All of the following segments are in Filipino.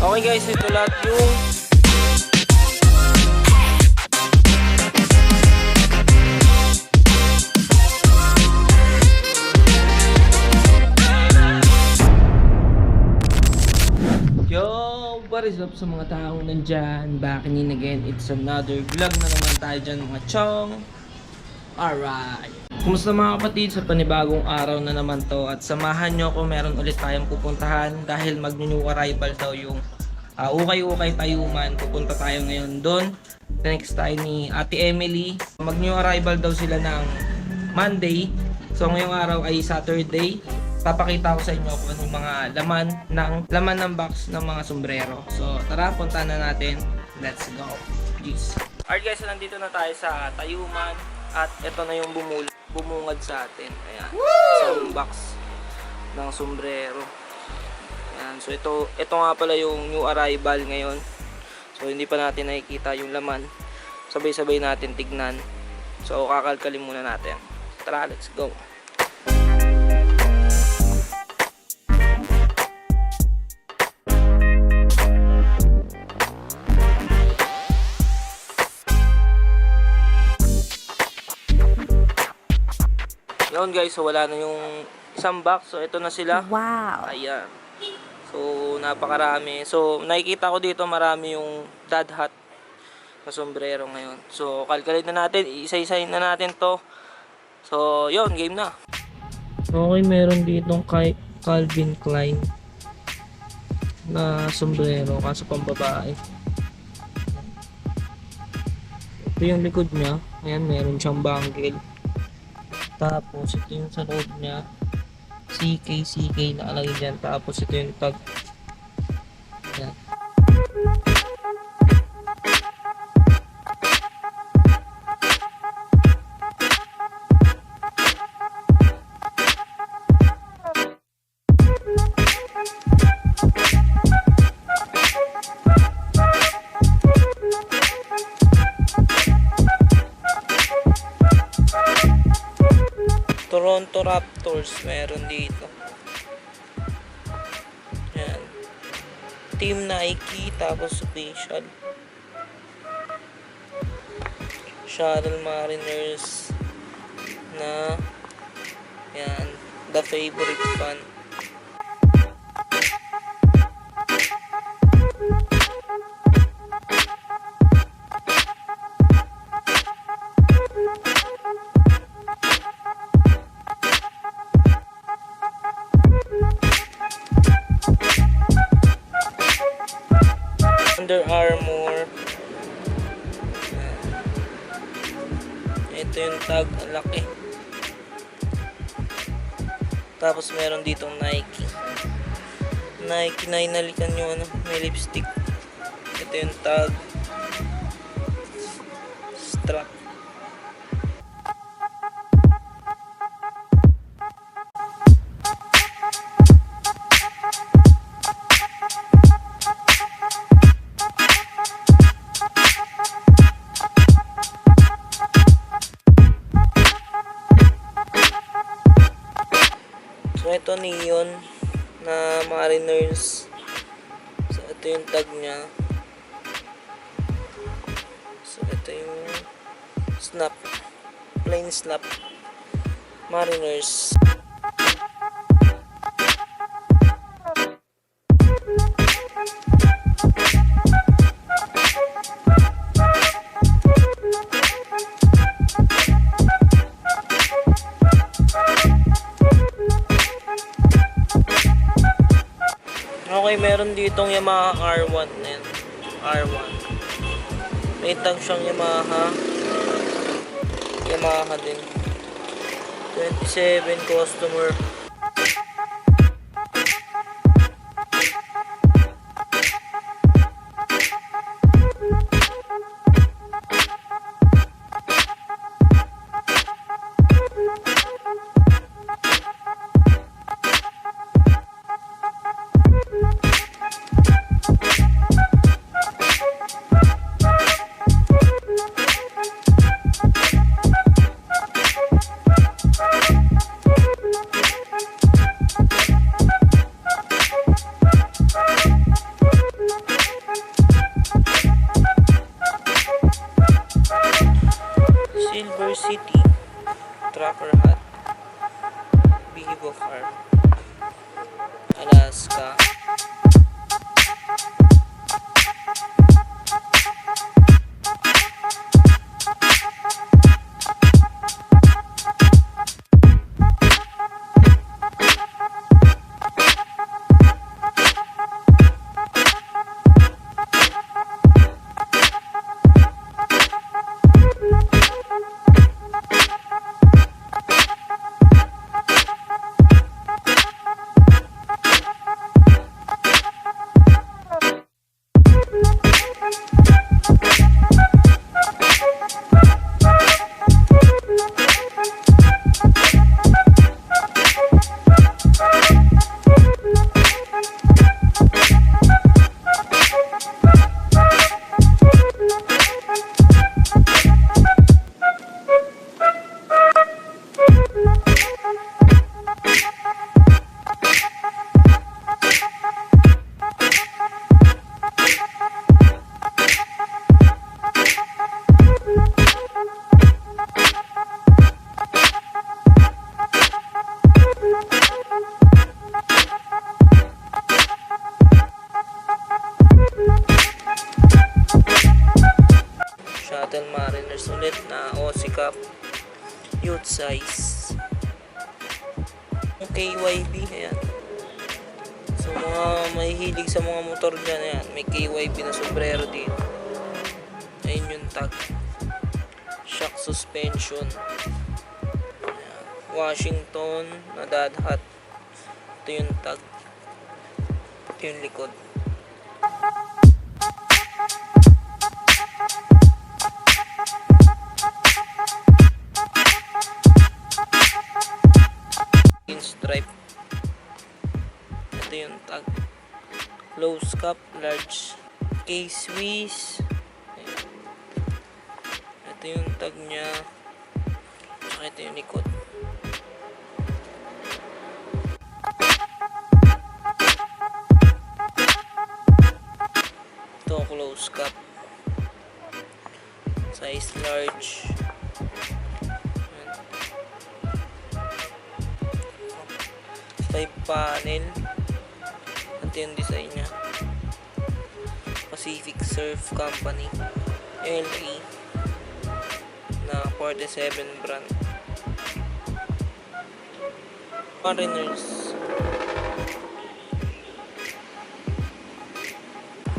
Okay guys, ito lahat yung Yo! What is up sa mga taong nandyan? Back in again, it's another vlog na naman tayo dyan mga chong. Alright! Kumusta mga kapatid sa panibagong araw na naman to at samahan nyo ako meron ulit tayong pupuntahan dahil mag-new arrival daw yung uh, Ukay-Ukay Tayuman. Pupunta tayo ngayon doon. Next tayo ni Ate Emily. Mag-new arrival daw sila ng Monday. So ngayong araw ay Saturday. Papakita ko sa inyo kung ano yung mga laman ng laman ng box ng mga sombrero. So tara, punta na natin. Let's go. Peace. Alright guys, so nandito na tayo sa Tayuman at ito na yung bumul bumungad sa atin. Ayan. Isang box ng sombrero. Ayan. So ito, ito nga pala yung new arrival ngayon. So hindi pa natin nakikita yung laman. Sabay-sabay natin tignan. So kakalkalin muna natin. Tara, let's go. Yun guys, so wala na yung isang box. So ito na sila. Wow. Ayan. So, napakarami. So, nakikita ko dito marami yung dad hat na sombrero ngayon. So, calculate na natin. Isa-isahin na natin to. So, yun, game na. Okay, meron ditong kay Calvin Klein na sombrero kaso pang babae. Ito yung likod niya. Ayan, meron siyang bangle. Tapos, ito yung sa loob niya. CK, CK nakalagay dyan. Tapos ito yung tag. Toronto Raptors meron dito. Yan. Team Nike tapos official. Charlotte Mariners na yan, the favorite fan. Tapos meron ditong Nike. Nike na inalikan yung ano, may lipstick. Ito yung tag. Strap. So ito neon na Mariners. So ito yung tag niya. So ito yung snap. Plain snap. Mariners. Okay, meron ditong Yamaha R1 na yan. R1. May tag siyang Yamaha. Yamaha din. 27 customer. Motor dyan ayan may KYB na sombrero dito ayun yung tag. Shock suspension. Ayan. Washington na dadhat ito yung tag. Ito yung likod. Stripe. Ito yung tag close cup large case Swiss Ayan. ito yung tag nya tsaka ito yung likod. Ito close cup. Size large. Five panel. Ito yung Pacific Surf Company LA na 47 brand. Mariners.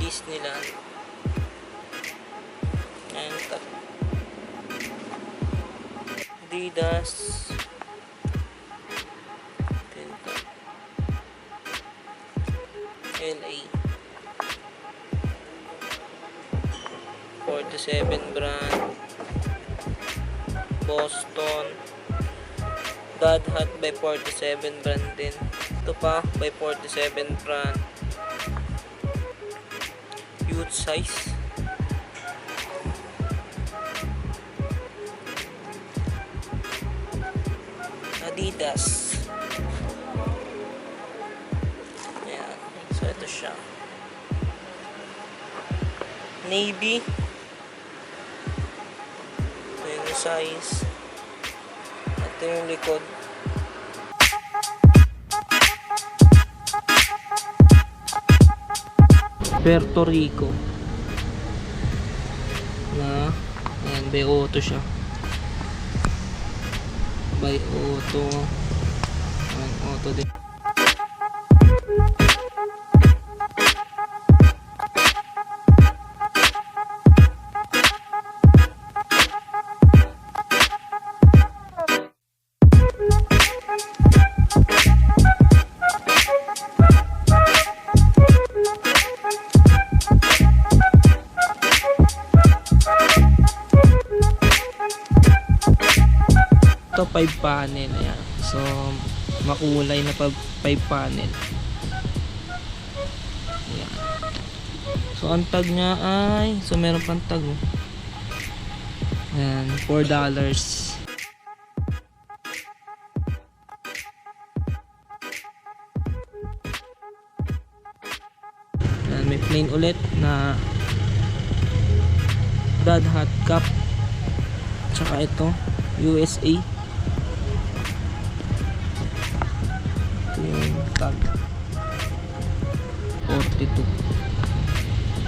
Disneyland. Ito Adidas. Ito LA 47 brand Boston Dad Hat by 47 brand din ito pa by 47 brand youth size Adidas Ayan. So, ito siya. Navy. Size. Ito yung likod. Puerto Rico. Na, ayan, by auto siya. By auto. Ayan, auto din. Ito 5 panel ayan. So makulay na 5 panel. Ayan. So ang tag niya ay so meron pang tag. oh. Ayan, 4 dollars. May plain ulit na Dad Hot Cup. Tsaka ito, USA. Tag. 42.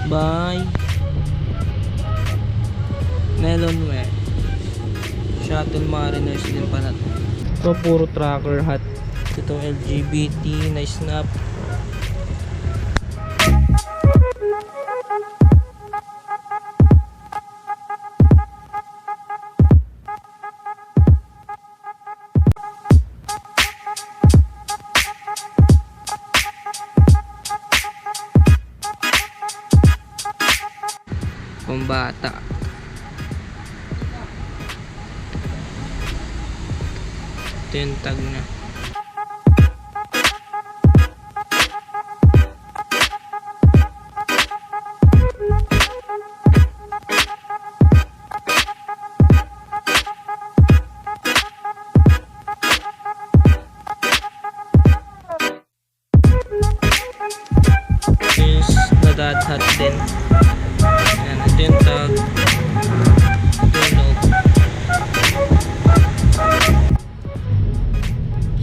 By Melonware. Shuttle Mariners din pala to. Ito puro tracker hat. Ito LGBT, na snap. Pambata. Ito yung tag na.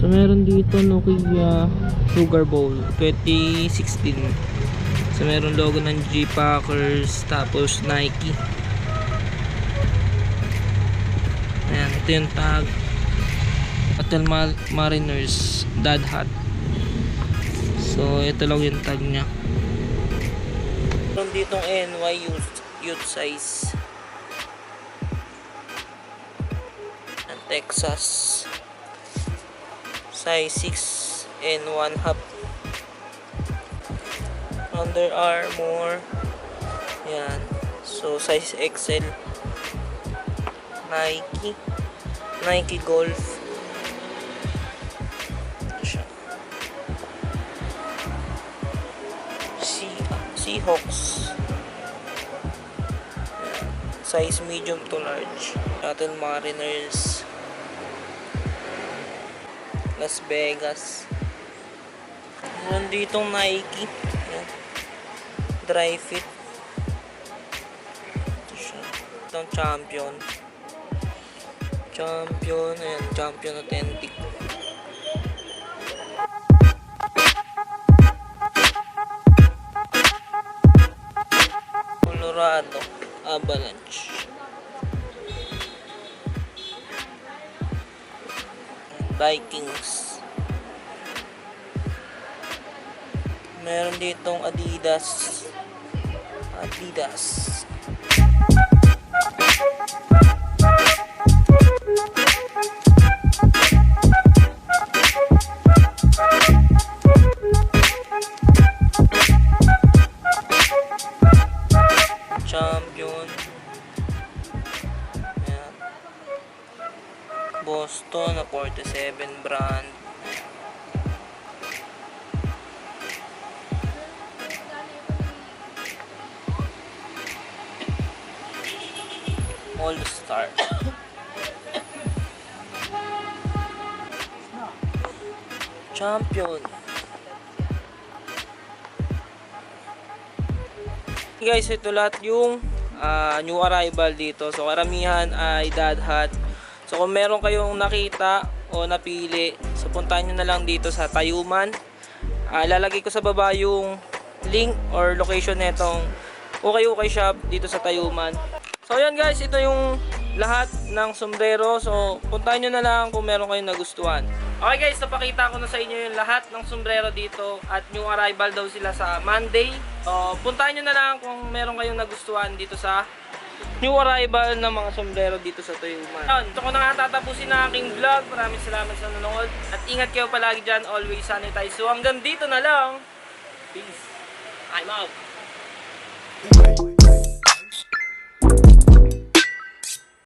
So meron dito Nokia Sugar Bowl 2016. So meron logo ng G Packers tapos Nike. Ito yung tag. Hotel Ma- Mariners Dad Hat. So, ito lang yung tag niya. Meron ditong NY youth, youth size. Ang Texas. Size 6 and 1 half. Under Armour. Yan. So, size XL. Nike. Nike Golf. Seahawks. Size medium to large. Atin Mariners. Las Vegas. Meron ditong Nike. Yan. Dry fit. Ito siya. Itong champion. Champion. Ayan, champion authentic. Colorado Avalanche. Vikings. Meron ditong Adidas. Adidas. Boston na 47 brand. All Star. Champion. Guys, ito lahat yung ah, new arrival dito. So, karamihan ay dad hat. So, kung meron kayong nakita o napili, so puntahan nyo na lang dito sa Tayuman. Ah, lalagay ko sa baba yung link or location netong Okay Okay Shop dito sa Tayuman. So, ayan guys, ito yung lahat ng sombrero. So, puntahan nyo na lang kung meron kayong nagustuhan. Okay guys, napakita ko na sa inyo yung lahat ng sombrero dito at new arrival daw sila sa Monday. So, puntahan nyo na lang kung meron kayong nagustuhan dito sa new arrival ng mga sombrero dito sa Tuyuman. Yun, ito ko na nga tatapusin na aking vlog. Maraming salamat sa nanonood. At ingat kayo palagi dyan. Always sanitize. So hanggang dito na lang. Peace. I'm out.